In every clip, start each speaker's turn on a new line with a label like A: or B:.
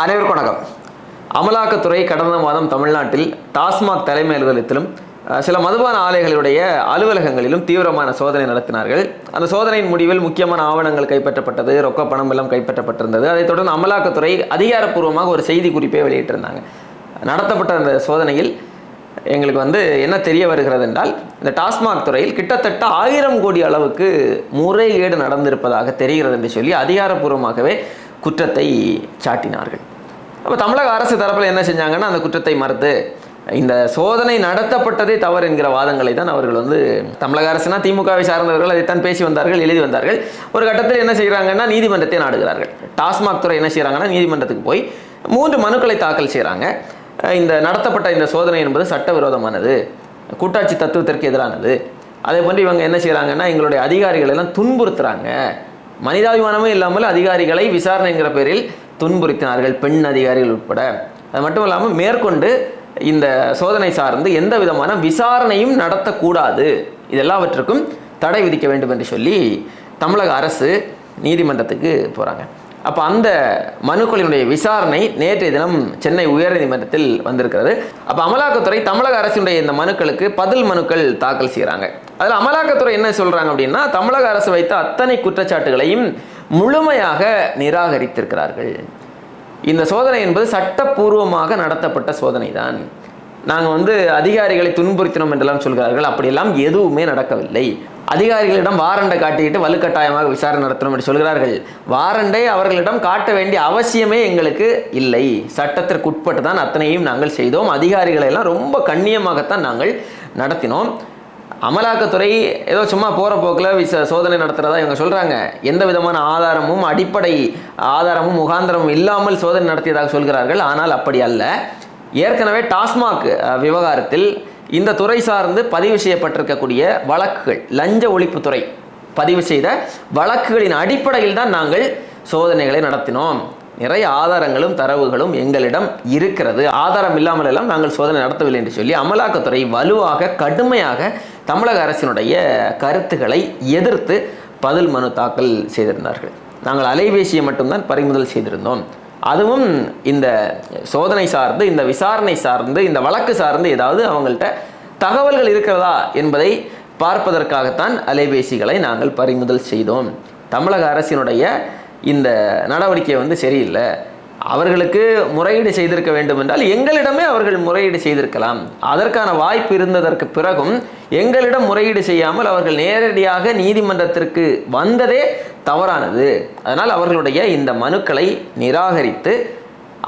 A: அனைவருக்கும் வணக்கம். அமலாக்கத்துறை கடந்த மாதம் தமிழ்நாட்டில் டாஸ்மாக் தலைமை அலுவலகத்திலும் சில மதுபான ஆலைகளுடைய அலுவலகங்களிலும் தீவிரமான சோதனை நடத்தினார்கள். அந்த சோதனையின் முடிவில் முக்கியமான ஆவணங்கள் கைப்பற்றப்பட்டது ரொக்க பணம் எல்லாம் கைப்பற்றப்பட்டிருந்தது. அதைத் தொடர்ந்து அமலாக்கத்துறை அதிகாரப்பூர்வமாக ஒரு செய்தி குறிப்பை வெளியிட்டிருந்தாங்க. நடத்தப்பட்ட அந்த சோதனையில் எங்களுக்கு வந்து என்ன தெரிய வருகிறது என்றால் இந்த டாஸ்மாக் துறையில் கிட்டத்தட்ட ஆயிரம் கோடி அளவுக்கு முறைகேடு நடந்திருப்பதாக தெரிகிறது என்று சொல்லி அதிகாரப்பூர்வமாகவே குற்றத்தை சாட்டினார்கள். அப்போ தமிழக அரசு தரப்பில் என்ன செஞ்சாங்கன்னா அந்த குற்றத்தை மறுத்து இந்த சோதனை நடத்தப்பட்டதே தவறு என்கிற வாதங்களை தான் அவர்கள் வந்து தமிழக அரசுனா திமுகவை சார்ந்தவர்கள் அதைத்தான் பேசி வந்தார்கள் எழுதி வந்தார்கள். ஒரு கட்டத்தில் என்ன செய்கிறாங்கன்னா நீதிமன்றத்தை நாடுகிறார்கள். டாஸ்மாக் துறை என்ன செய்கிறாங்கன்னா நீதிமன்றத்துக்கு போய் மூன்று மனுக்களை தாக்கல் செய்கிறாங்க இந்த நடத்தப்பட்ட இந்த சோதனை என்பது சட்டவிரோதமானது. கூட்டாட்சி தத்துவத்திற்கு எதிரானது. அதே போன்று இவங்க என்ன செய்கிறாங்கன்னா எங்களுடைய அதிகாரிகள் எல்லாம் துன்புறுத்துகிறாங்க மனிதாபிமானமே இல்லாமல் அதிகாரிகளை விசாரணைங்கிற பேரில் துன்புறுத்தினார்கள் பெண் அதிகாரிகள் உட்பட. அது மட்டும் இல்லாமல் மேற்கொண்டு இந்த சோதனை சார்ந்து எந்த விதமான விசாரணையும் நடத்தக்கூடாது. இதெல்லாவற்றுக்கும் தடை விதிக்க வேண்டும் என்று சொல்லி தமிழக அரசு நீதிமன்றத்துக்கு போகிறாங்க அப்போ அந்த மனுக்களினுடைய விசாரணை நேற்றைய தினம் சென்னை உயர்நீதிமன்றத்தில் வந்திருக்கிறது. அப்போ அமலாக்கத்துறை தமிழக அரசினுடைய இந்த மனுக்களுக்கு பதில் மனுக்கள் தாக்கல் செய்கிறாங்க அதில் அமலாக்கத்துறை என்ன சொல்கிறாங்க அப்படின்னா தமிழக அரசு வைத்த அத்தனை குற்றச்சாட்டுகளையும் முழுமையாக நிராகரித்திருக்கிறார்கள். இந்த சோதனை என்பது சட்டப்பூர்வமாக நடத்தப்பட்ட சோதனை தான் நாங்கள் வந்து அதிகாரிகளை துன்புறுத்தினோம் என்றெல்லாம் சொல்கிறார்கள். அப்படியெல்லாம் எதுவுமே நடக்கவில்லை. அதிகாரிகளிடம் வாரண்டை காட்டிக்கிட்டு வலுக்கட்டாயமாக விசாரணை நடத்தணும் என்று சொல்கிறார்கள். வாரண்டை அவர்களிடம் காட்ட வேண்டிய அவசியமே எங்களுக்கு இல்லை. சட்டத்திற்கு உட்பட்டு தான் அத்தனையும் நாங்கள் செய்தோம். அதிகாரிகளை எல்லாம் ரொம்ப கண்ணியமாகத்தான் நாங்கள் நடத்தினோம். அமலாக்கத்துறை ஏதோ சும்மா போகிற போக்கில் விச சோதனை நடத்துகிறதா இவங்க சொல்கிறாங்க எந்த விதமான ஆதாரமும் அடிப்படை ஆதாரமும் முகாந்திரமும் இல்லாமல் சோதனை நடத்தியதாக சொல்கிறார்கள். ஆனால் அப்படி அல்ல. ஏற்கனவே டாஸ்மாக் விவகாரத்தில் இந்த துறை சார்ந்து பதிவு செய்யப்பட்டிருக்கக்கூடிய வழக்குகள் லஞ்ச ஒழிப்புத்துறை பதிவு செய்த வழக்குகளின் அடிப்படையில் தான் நாங்கள் சோதனைகளை நடத்தினோம். நிறைய ஆதாரங்களும் தரவுகளும் எங்களிடம் இருக்கிறது. ஆதாரம் இல்லாமல் எல்லாம் நாங்கள் சோதனை நடத்தவில்லை என்று சொல்லி அமலாக்கத்துறை வலுவாக கடுமையாக தமிழக அரசினுடைய கருத்துக்களை எதிர்த்து பதில் மனு தாக்கல் செய்திருந்தார்கள். நாங்கள் அலைபேசியை மட்டும்தான் பறிமுதல் செய்திருந்தோம். அதுவும் இந்த சோதனை சார்ந்து இந்த விசாரணை சார்ந்து இந்த வழக்கு சார்ந்து ஏதாவது அவங்கள்ட்ட தகவல்கள் இருக்கிறதா என்பதை பார்ப்பதற்காகத்தான் அலைபேசிகளை நாங்கள் பறிமுதல் செய்தோம். தமிழக அரசினுடைய இந்த நடவடிக்கை வந்து சரியில்லை. அவர்களுக்கு முறையீடு செய்திருக்க வேண்டும் என்றால் எங்களிடமே அவர்கள் முறையீடு செய்திருக்கலாம். அதற்கான வாய்ப்பு இருந்ததற்கு பிறகும் எங்களிடம் முறையீடு செய்யாமல் அவர்கள் நேரடியாக நீதிமன்றத்திற்கு வந்ததே தவறானது. அதனால் அவர்களுடைய இந்த மனுக்களை நிராகரித்து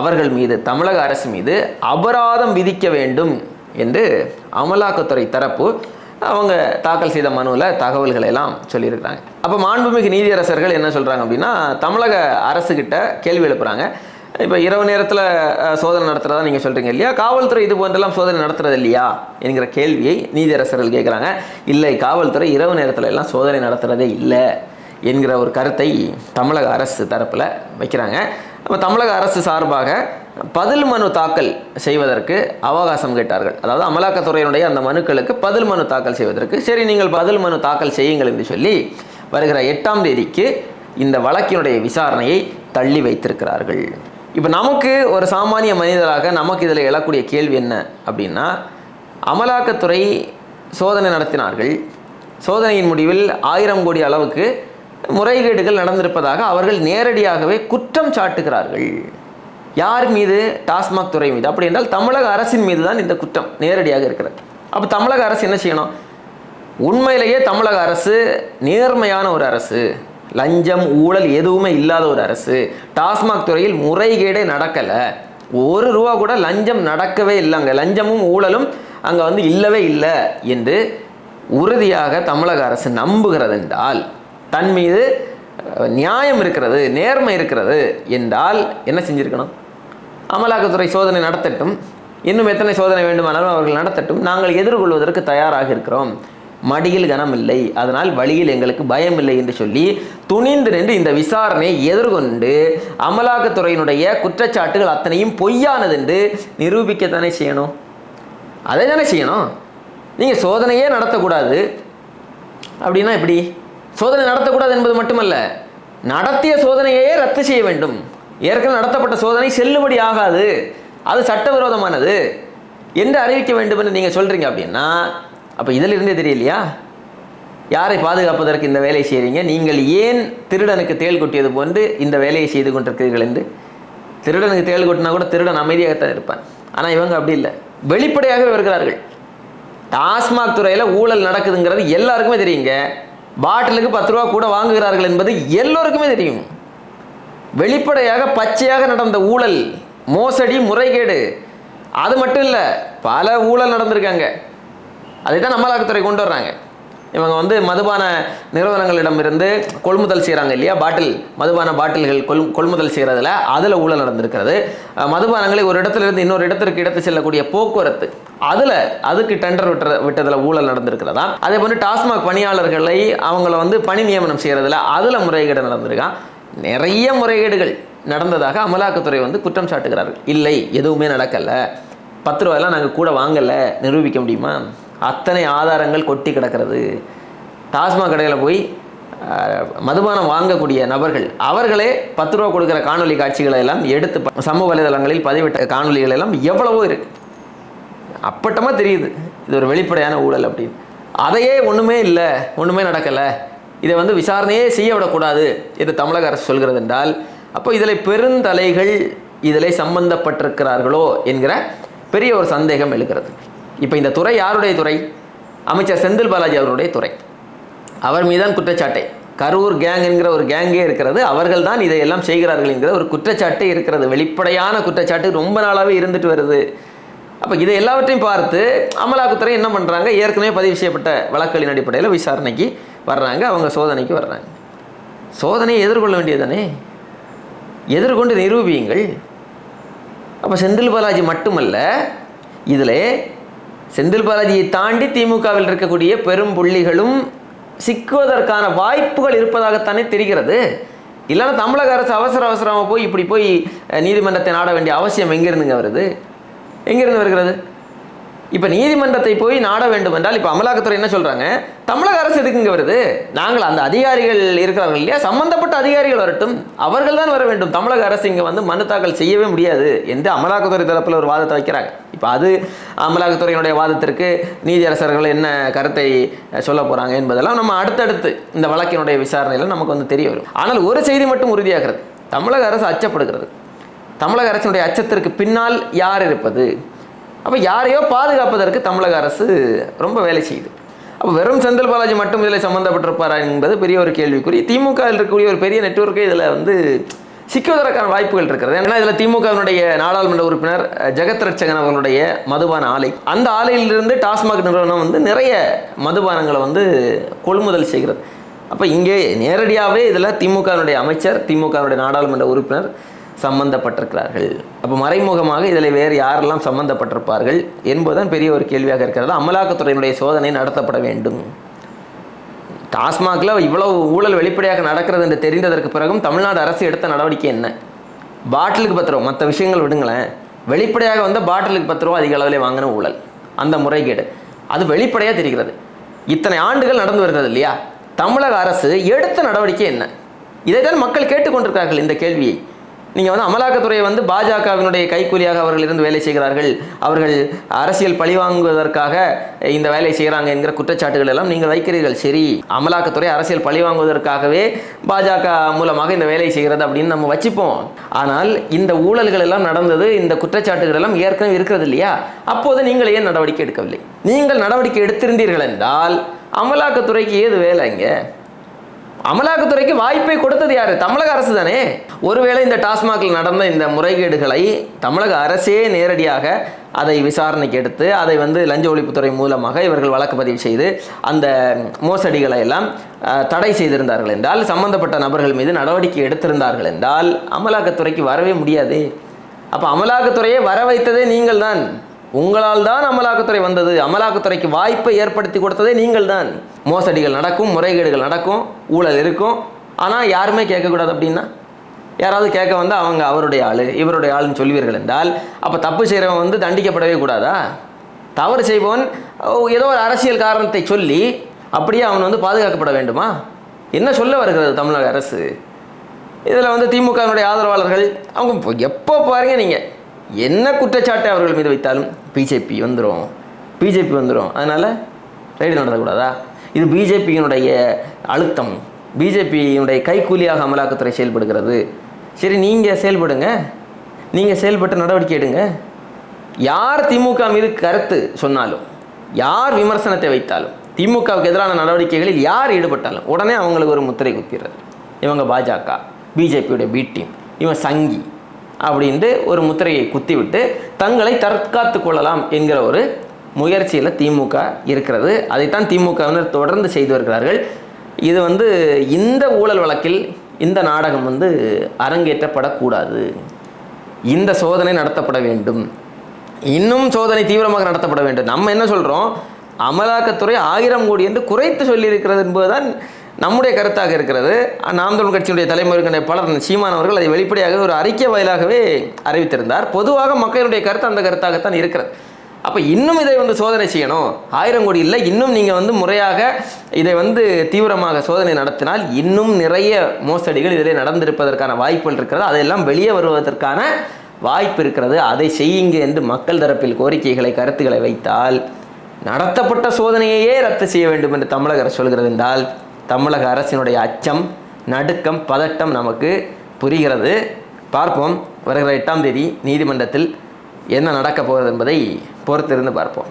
A: அவர்கள் மீது தமிழக அரசு மீது அபராதம் விதிக்க வேண்டும் என்று அமலாக்கத்துறை தரப்பு அவங்க தாக்கல் செய்த மனுவில் தகவல்களை எல்லாம் சொல்லியிருக்கிறாங்க. அப்போ மாண்புமிகு நீதியரசர்கள் என்ன சொல்கிறாங்க அப்படின்னா தமிழக அரசுக்கிட்ட கேள்வி எழுப்புறாங்க. இப்போ இரவு நேரத்தில் சோதனை நடத்துகிறதா நீங்கள் சொல்கிறீங்க இல்லையா? காவல்துறை இது போன்றெல்லாம் சோதனை நடத்துறது இல்லையா? என்கிற கேள்வியை நீதியரசர்கள் கேட்குறாங்க. இல்லை காவல்துறை இரவு நேரத்தில் எல்லாம் சோதனை நடத்துகிறதே இல்லை என்கிற ஒரு கருத்தை தமிழக அரசு தரப்பில் வைக்கிறாங்க. அப்போ தமிழக அரசு சார்பாக பதில் மனு தாக்கல் செய்வதற்கு அவகாசம் கேட்டார்கள். அதாவது அமலாக்கத்துறையினுடைய அந்த மனுக்களுக்கு பதில் மனு தாக்கல் செய்வதற்கு. சரி நீங்கள் பதில் மனு தாக்கல் செய்யுங்கள் என்று சொல்லி வருகிற எட்டாம் தேதிக்கு இந்த வழக்கினுடைய விசாரணையை தள்ளி வைத்திருக்கிறார்கள். இப்போ நமக்கு ஒரு சாமானிய மனிதராக நமக்கு இதில் எழக்கூடிய கேள்வி என்ன அப்படின்னா அமலாக்கத்துறை சோதனை நடத்தினார்கள். சோதனையின் முடிவில் ஆயிரம் கோடி அளவுக்கு முறைகேடுகள் நடந்திருப்பதாக அவர்கள் நேரடியாகவே குற்றம் சாட்டுகிறார்கள். யார் மீது? டாஸ்மாக் துறை மீது. அப்படி என்றால் தமிழக அரசின் மீது தான் இந்த குற்றம் நேரடியாக இருக்கிறது. அப்போ தமிழக அரசு என்ன செய்யணும்? உண்மையிலேயே தமிழக அரசு நேர்மையான ஒரு அரசு. லஞ்சம் ஊழல் எதுவுமே இல்லாத ஒரு அரசு. டாஸ்மாக் துறையில் முறைகேடே நடக்கலை. ஒரு ரூபா கூட லஞ்சம் நடக்கவே இல்லைங்க லஞ்சமும் ஊழலும் அங்கே வந்து இல்லவே இல்லை என்று உறுதியாக தமிழக அரசு நம்புகிறது என்றால் தன் மீது நியாயம் இருக்கிறது நேர்மை இருக்கிறது என்றால் என்ன செஞ்சுருக்கணும்? அமலாக்கத்துறை சோதனை நடத்தட்டும். இன்னும் எத்தனை சோதனை வேண்டுமானாலும் அவர்கள் நடத்தட்டும். நாங்கள் எதிர்கொள்வதற்கு தயாராக இருக்கிறோம். மடியில் கனமில்லை. அதனால் வழியில் எங்களுக்கு பயம் இல்லை என்று சொல்லி துணிந்து நின்று இந்த விசாரணையை எதிர்கொண்டு அமலாக்கத்துறையினுடைய குற்றச்சாட்டுகள் அத்தனையும் பொய்யானது என்று நிரூபிக்கத்தானே செய்யணும்? அதை தானே செய்யணும்? நீங்கள் சோதனையே நடத்தக்கூடாது. அப்படின்னா எப்படி? சோதனை நடத்தக்கூடாது என்பது மட்டுமல்ல. நடத்திய சோதனையே ரத்து செய்ய வேண்டும். ஏற்கனவே நடத்தப்பட்ட சோதனை செல்லுபடி ஆகாது. அது சட்டவிரோதமானது. என்று அறிவிக்க வேண்டும் என்று நீங்கள் சொல்கிறீங்க அப்படின்னா அப்போ இதிலிருந்தே தெரியலையா? யாரை பாதுகாப்பதற்கு இந்த வேலையை செய்கிறீங்க நீங்கள் ஏன் திருடனுக்கு தேள் கொட்டியது போன்று இந்த வேலையை செய்து கொண்டிருக்கிறீர்கள் என்று? திருடனுக்கு தேள் கொட்டினா கூட திருடன் அமைதியாகத்தான் இருப்பான். ஆனால் இவங்க அப்படி இல்லை. வெளிப்படையாகவே வருகிறார்கள். டாஸ்மாக் துறையில் ஊழல் நடக்குதுங்கிறது எல்லாருக்குமே தெரியுங்க. பாட்டிலுக்கு பத்து ரூபா கூட வாங்குகிறார்கள் என்பது எல்லோருக்குமே தெரியும். வெளிப்படையாக பச்சையாக நடந்த ஊழல் மோசடி முறைகேடு அது மட்டும் இல்லை பல ஊழல் நடந்திருக்காங்க. அதை தான் அமலாக்கத்துறை கொண்டு வர்றாங்க. இவங்க வந்து மதுபான நிறுவனங்களிடமிருந்து கொள்முதல் செய்கிறாங்க இல்லையா? பாட்டில் மதுபான பாட்டில்கள் கொள் கொள்முதல் செய்கிறதுல அதில் ஊழல் நடந்திருக்கிறது. மதுபானங்களை ஒரு இடத்துல இருந்து இன்னொரு இடத்திற்கு இடத்து செல்லக்கூடிய போக்குவரத்து அதில் அதுக்கு டெண்டர் விட்டுற விட்டதில் ஊழல் நடந்திருக்கிறதா? அதே போன்று டாஸ்மாக் பணியாளர்களை அவங்கள வந்து பணி நியமனம் செய்கிறதுல அதில் முறைகேடு நடந்திருக்கான் நிறைய முறைகேடுகள் நடந்ததாக அமலாக்கத்துறை வந்து குற்றம் சாட்டுகிறார்கள். இல்லை எதுவுமே நடக்கலை. பத்து ரூபாயெல்லாம் நாங்கள் கூட வாங்கலை. நிரூபிக்க முடியுமா? அத்தனை ஆதாரங்கள் கொட்டி கிடக்கிறது. டாஸ்மாக் கடையில் போய் மதுபானம் வாங்கக்கூடிய நபர்கள் அவர்களே பத்து ரூபா கொடுக்குற காணொலி காட்சிகளை எல்லாம் எடுத்து சமூக வலைதளங்களில் பதிவிட்ட காணொலிகள் எல்லாம் எவ்வளவோ இருக்கு. அப்பட்டமாக தெரியுது இது ஒரு வெளிப்படையான ஊழல் அப்படின்னு. அதையே ஒன்றுமே இல்லை ஒன்றுமே நடக்கலை. இதை வந்து விசாரணையே செய்ய விடக்கூடாது என்று தமிழக அரசு சொல்கிறது என்றால் அப்போ இதில் பெருந்தலைகள் இதில் சம்பந்தப்பட்டிருக்கிறார்களோ என்கிற பெரிய ஒரு சந்தேகம் எழுகிறது. இப்போ இந்த துறை யாருடைய துறை? அமைச்சர் செந்தில் பாலாஜி அவருடைய துறை. அவர் மீதான் குற்றச்சாட்டை. கரூர் கேங் என்கிற ஒரு கேங்கே இருக்கிறது. அவர்கள் தான் இதையெல்லாம் செய்கிறார்கள் என்கிற ஒரு குற்றச்சாட்டு இருக்கிறது. வெளிப்படையான குற்றச்சாட்டு ரொம்ப நாளாகவே இருந்துட்டு வருது. அப்போ இதை எல்லாவற்றையும் பார்த்து அமலாக்கத்துறை என்ன பண்ணுறாங்க ஏற்கனவே பதிவு செய்யப்பட்ட வழக்குகளின் அடிப்படையில் விசாரணைக்கு வர்றாங்க. அவங்க சோதனைக்கு வர்றாங்க. சோதனையை எதிர்கொள்ள வேண்டியதானே எதிர்கொண்டு நிரூபியுங்கள். அப்போ செந்தில் பாலாஜி மட்டுமல்ல இதில் செந்தில் பாலாஜியை தாண்டி திமுகவில் இருக்கக்கூடிய பெரும் புள்ளிகளும் சிக்குவதற்கான வாய்ப்புகள் இருப்பதாகத்தானே தெரிகிறது. இல்லைன்னா தமிழக அரசு அவசர அவசரமாக போய் இப்படி போய் நீதிமன்றத்தை நாட வேண்டிய அவசியம் எங்கேருந்துங்க வருது? எங்கேருந்து வருகிறது? இப்போ நீதிமன்றத்தை போய் நாட வேண்டும் என்றால் இப்போ அமலாக்கத்துறை என்ன சொல்கிறாங்க தமிழக அரசு எதுக்குங்க வருது? நாங்கள் அந்த அதிகாரிகள் இருக்கிறார்கள் இல்லையா? சம்பந்தப்பட்ட அதிகாரிகள் வரட்டும். அவர்கள் தான் வர வேண்டும். தமிழக அரசு இங்கே வந்து மனு தாக்கல் செய்யவே முடியாது என்று அமலாக்கத்துறை தரப்பில் ஒரு வாதத்தை வைக்கிறாங்க. இப்போ அது அமலாக்கத்துறையினுடைய வாதத்திற்கு நீதியரசர்கள் என்ன கருத்தை சொல்ல போகிறாங்க என்பதெல்லாம் நம்ம அடுத்தடுத்து இந்த வழக்கினுடைய விசாரணையில் நமக்கு வந்து தெரிய வரும். ஆனால் ஒரு செய்தி மட்டும் உறுதியாகிறது. தமிழக அரசு அச்சப்படுகிறது. தமிழக அரசினுடைய அச்சத்திற்கு பின்னால் யார் இருப்பது? அப்போ யாரையோ பாதுகாப்பதற்கு தமிழக அரசு ரொம்ப வேலை செய்யுது. அப்போ வெறும் செந்தில் பாலாஜி மட்டும் இதில் சம்மந்தப்பட்டிருப்பாரா என்பது பெரிய ஒரு கேள்விக்குறி. திமுகவில் இருக்கக்கூடிய ஒரு பெரிய நெட்வொர்க்கே இதில் வந்து சிக்குவதற்கான வாய்ப்புகள் இருக்கிறது. ஏன்னா இதில் திமுகவினுடைய நாடாளுமன்ற உறுப்பினர் ஜெகத் ரட்சகன் அவர்களுடைய மதுபான ஆலை. அந்த ஆலையிலிருந்து டாஸ்மாக் நிறுவனம் வந்து நிறைய மதுபானங்களை வந்து கொள்முதல் செய்கிறது. அப்போ இங்கே நேரடியாகவே இதில் திமுகவினுடைய அமைச்சர் திமுகவினுடைய நாடாளுமன்ற உறுப்பினர் சம்பந்தப்பட்டிருக்கிறார்கள். அப்போ மறைமுகமாக இதில் வேறு யாரெல்லாம் சம்பந்தப்பட்டிருப்பார்கள் என்பதுதான் பெரிய ஒரு கேள்வியாக இருக்கிறது. அமலாக்கத்துறையினுடைய சோதனை நடத்தப்பட வேண்டும். டாஸ்மாகில் இவ்வளவு ஊழல் வெளிப்படையாக நடக்கிறது என்று தெரிந்ததற்கு பிறகும் தமிழ்நாடு அரசு எடுத்த நடவடிக்கை என்ன? பாட்டிலுக்கு பத்து ரூபா. மற்ற விஷயங்கள் விடுங்களேன். வெளிப்படையாக வந்த பாட்டிலுக்கு பத்து ரூபா அதிக அளவில் வாங்கின ஊழல். அந்த முறைகேடு. அது வெளிப்படையாக தெரிகிறது. இத்தனை ஆண்டுகள் நடந்து வருகிறது இல்லையா? தமிழக அரசு எடுத்த நடவடிக்கை என்ன? இதைத்தான் மக்கள் கேட்டுக்கொண்டிருக்கிறார்கள் இந்த கேள்வியை. நீங்கள் வந்து அமலாக்கத்துறையை வந்து பாஜகவினுடைய கைக்கூலியாக அவர்கள் இருந்து வேலை செய்கிறார்கள். அவர்கள் அரசியல் பழிவாங்குவதற்காக இந்த வேலை செய்கிறாங்க என்கிற குற்றச்சாட்டுகள் எல்லாம் நீங்கள் வைக்கிறீர்கள். சரி அமலாக்கத்துறை அரசியல் பழிவாங்குவதற்காகவே பாஜக மூலமாக இந்த வேலை செய்கிறது அப்படின்னு நம்ம வச்சுப்போம். ஆனால் இந்த ஊழல்கள் எல்லாம் நடந்தது இந்த குற்றச்சாட்டுகள் எல்லாம் ஏற்கனவே இருக்கிறது இல்லையா? அப்போது நீங்கள் ஏன் நடவடிக்கை எடுக்கவில்லை? நீங்கள் நடவடிக்கை எடுத்திருந்தீர்கள் என்றால் அமலாக்கத்துறைக்கு ஏது வேலை இங்கே? அமலாக்கத்துறைக்கு வாய்ப்பை கொடுத்தது யாரு? தமிழக அரசு தானே. ஒருவேளை இந்த டாஸ்மாகில் நடந்த இந்த முறைகேடுகளை தமிழக அரசே நேரடியாக அதை விசாரணைக்கு எடுத்து அதை வந்து லஞ்ச ஒழிப்புத்துறை மூலமாக இவர்கள் வழக்கு பதிவு செய்து அந்த மோசடிகளை எல்லாம் தடை செய்திருந்தார்கள் என்றால் சம்பந்தப்பட்ட நபர்கள் மீது நடவடிக்கை எடுத்திருந்தார்கள் என்றால் அமலாக்கத்துறைக்கு வரவே முடியாது. அப்போ அமலாக்கத்துறையை வர வைத்ததே நீங்கள் தான் உங்களால் தான் அமலாக்கத்துறை வந்தது. அமலாக்கத்துறைக்கு வாய்ப்பை ஏற்படுத்தி கொடுத்ததே நீங்கள் தான் மோசடிகள் நடக்கும் முறைகேடுகள் நடக்கும் ஊழல் இருக்கும். ஆனால் யாருமே கேட்கக்கூடாது அப்படின்னா? யாராவது கேட்க வந்தால் அவங்க அவருடைய ஆள் இவருடைய ஆளுன்னு சொல்வீர்கள் என்றால் அப்போ தப்பு செய்கிறவன் வந்து தண்டிக்கப்படவே கூடாதா? தவறு செய்பவன் ஏதோ ஒரு அரசியல் காரணத்தை சொல்லி அப்படியே அவன் வந்து பாதுகாக்கப்பட வேண்டுமா? என்ன சொல்ல வருகிறது தமிழக அரசு? இதில் வந்து திமுகவினுடைய ஆதரவாளர்கள் அவங்க எப்போ பாருங்க நீங்கள் என்ன குற்றச்சாட்டை அவர்கள் மீது வைத்தாலும் பிஜேபி வந்துடும் பிஜேபி வந்துடும் அதனால் ரைடு நடத்தக்கூடாதா? இது பிஜேபியினுடைய அழுத்தம். பிஜேபியினுடைய கைக்கூலியாக அமலாக்கத்துறை செயல்படுகிறது. சரி நீங்கள் செயல்படுங்க. நீங்கள் செயல்பட்டு நடவடிக்கை எடுங்க. யார் திமுக மீது கருத்து சொன்னாலும் யார் விமர்சனத்தை வைத்தாலும் திமுகவுக்கு எதிரான நடவடிக்கைகளில் யார் ஈடுபட்டாலும் உடனே அவங்களுக்கு ஒரு முத்திரை குத்திடுறது. இவங்க பாஜக பிஜேபியுடைய பி டீம் இவன் சங்கி. அப்படின்ட்டு ஒரு முத்திரையை குத்திவிட்டு தங்களை தற்காத்து கொள்ளலாம் என்கிற ஒரு முயற்சியில் திமுக இருக்கிறது. அதைத்தான் திமுக வந்து தொடர்ந்து செய்து வருகிறார்கள். இது வந்து இந்த ஊழல் வழக்கில் இந்த நாடகம் வந்து அரங்கேற்றப்படக்கூடாது. இந்த சோதனை நடத்தப்பட வேண்டும். இன்னும் சோதனை தீவிரமாக நடத்தப்பட வேண்டும். நம்ம என்ன சொல்கிறோம் அமலாக்கத்துறை ஆயிரம் கோடி என்று குறைத்து சொல்லியிருக்கிறது என்பதுதான் நம்முடைய கருத்தாக இருக்கிறது. நாம் தமிழ் கட்சியினுடைய தலைமுறைகளுடைய பலர் சீமான் அவர்கள் அதை வெளிப்படையாக ஒரு அறிக்கை வாயிலாகவே அறிவித்திருந்தார். பொதுவாக மக்களுடைய கருத்து அந்த கருத்தாகத்தான் இருக்கிறது. அப்போ இன்னும் இதை வந்து சோதனை செய்யணும். ஆயிரம் கோடி இல்லை இன்னும் நீங்கள் வந்து முறையாக இதை வந்து தீவிரமாக சோதனை நடத்தினால் இன்னும் நிறைய மோசடிகள் இதில் நடந்திருப்பதற்கான வாய்ப்புகள் இருக்கிறது. அதையெல்லாம் வெளியே வருவதற்கான வாய்ப்பு இருக்கிறது. அதை செய்யுங்க என்று மக்கள் தரப்பில் கோரிக்கைகளை கருத்துக்களை வைத்தால் நடத்தப்பட்ட சோதனையையே ரத்து செய்ய வேண்டும் என்று தமிழக அரசு சொல்கிறது என்றால் தமிழக அரசினுடைய அச்சம் நடுக்கம் பதட்டம் நமக்கு புரிகிறது. பார்ப்போம் வருகிற எட்டாம் தேதி நீதிமன்றத்தில் என்ன நடக்கப் போகிறது என்பதை பொறுத்திருந்து பார்ப்போம்.